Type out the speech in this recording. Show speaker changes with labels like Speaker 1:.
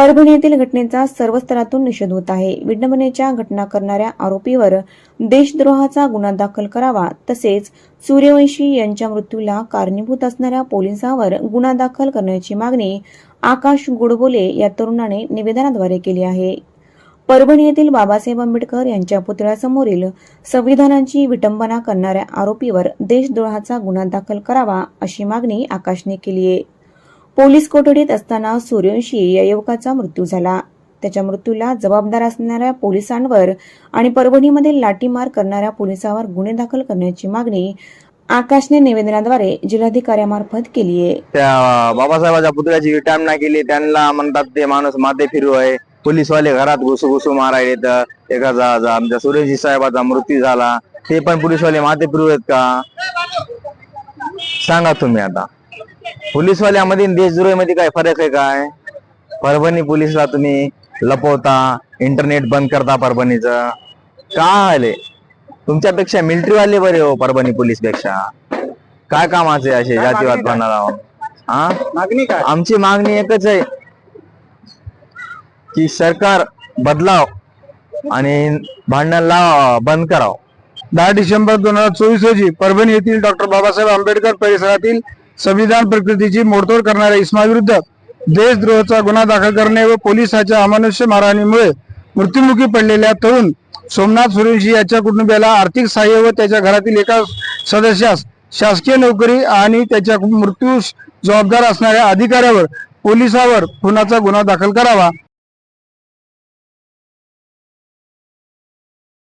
Speaker 1: परभणी येथील घटनेचा सर्व स्तरातून निषेध होत आहे. विडंबनेच्या घटना करणाऱ्या आरोपीवर देशद्रोहाचा गुन्हा दाखल करावा तसेच सूर्यवंशी यांच्या मृत्यूला कारणीभूत असणाऱ्या पोलिसांवर गुन्हा दाखल करण्याची मागणी आकाश गुडबोले या तरुणाने निवेदनाद्वारे केली आहे. परभणी येथील बाबासाहेब आंबेडकर यांच्या पुतळ्यासमोरील संविधानाची विटंबना करणाऱ्या आरोपीवर देशद्रोहाचा गुन्हा दाखल करावा अशी मागणी आकाशने केली आहे. पोलीस कोठडीत असताना सूर्यवंशी या युवकाचा मृत्यू झाला. त्याच्या मृत्यूला जबाबदार असणाऱ्या पोलिसांवर आणि परभणीमध्ये लाठीमार करणाऱ्या पोलिसांवर गुन्हे दाखल करण्याची मागणी आकाशने निवेदनाद्वारे जिल्हाधिकाऱ्यामार्फत केली आहे.
Speaker 2: त्या बाबासाहेबाच्या पुतळ्याची विटामना केली. त्यांना म्हणतात ते माणूस माते फिरू आहे. पोलीसवाले घरात घुसू घुसू मारायले तर एकाचा जा- आमच्या सुरेशजी साहेबाचा मृत्यू झाला. ते पण पोलीसवाले माते फिरू आहेत का? सांगा तुम्ही आता. पोलीसवाल्यामध्ये आणि देशद्रोहीमध्ये काय फरक आहे काय? परभणी पोलीसला तुम्ही लपवता इंटरनेट बंद करता परभणीचं. काय आले तुमच्यापेक्षा मिलिटरी वाले बरे हो परभणी पोलीसपेक्षा काय कामाचे असे जातीवाद बनणार हा?
Speaker 3: मागणी काय?
Speaker 2: आमची मागणी एकच आहे की सरकार बदलाव आणि भांडण लाव बंद कराव.
Speaker 3: दहा डिसेंबर दोन हजार चोवीस रोजी परभणी येथील डॉक्टर बाबासाहेब आंबेडकर परिसरातील संविधान प्रकृतीची मोडतोड करणाऱ्या इस्माविरुद्ध देशद्रोहाचा गुन्हा दाखल करणे व पोलिसाच्या अमानुष्य मारहाणीमुळे मृत्युमुखी पडलेल्या तरुण सोमनाथ सुरेशी याच्या कुटुंबियाला आर्थिक सहाय्य व त्याच्या घरातील एका सदस्यास शासकीय नोकरी आणि त्याच्या मृत्यूस जबाबदार असणाऱ्या अधिकाऱ्यावर पोलिसावर खुनाचा गुन्हा दाखल करावा.